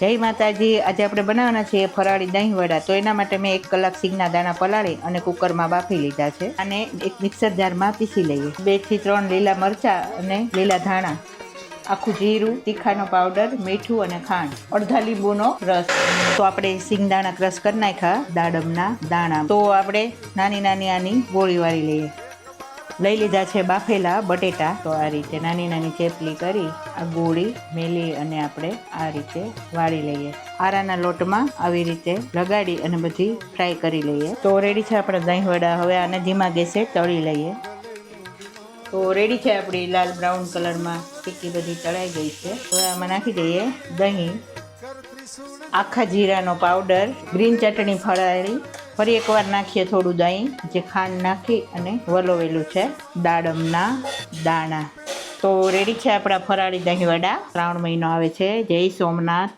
જય માતાજી, આજે આપણે બનાવવાના છે ફરાળી દહીં વડા. તો એના માટે મેં એક કલાક સિંગના દાણા પલાળી અને કુકરમાં બાફી લીધા છે. અને એક મિક્સર જારમાં પીસી લઈએ. બેથી ત્રણ લીલા મરચા અને લીલા ધાણા, આખું જીરું, તીખાનો પાવડર, મીઠું અને ખાંડ, અડધા લીંબુનો રસ. તો આપણે સિંગદાણા ક્રશ કરી નાખ્યા, દાડમના દાણા. તો આપણે નાની નાની આની ગોળી વાળી લઈએ. લઈ લીધા છે બાફેલા બટેટા. તો આ રીતે નાની નાની ચેપલી કરી, આ ગોળી, મેલી અને આપણે આ રીતે વાળી લઈએ. આરાના લોટમાં આવી રીતે લગાડી અને બધી ફ્રાય કરી લઈએ. તો રેડી છે આપણે દહીં વડા હવે આને ધીમા ગેસે તળી લઈએ. તો રેડી છે આપણી લાલ બ્રાઉન કલરમાં ટીકી બધી તળાઈ ગઈ છે. હવે આમાં નાખી દઈએ દહીં. આખા જીરાનો પાવડર ગ્રીન ચટણી ફરાળી ફરી એકવાર નાખીએ થોડું દહીં, જે ખાંડ નાખી અને વલોવેલું છે, દાડમના દાણા. તો રેડી છે આપણા ફરાળી દહીં વડા શ્રાવણ મહિનો આવે છે. જય સોમનાથ.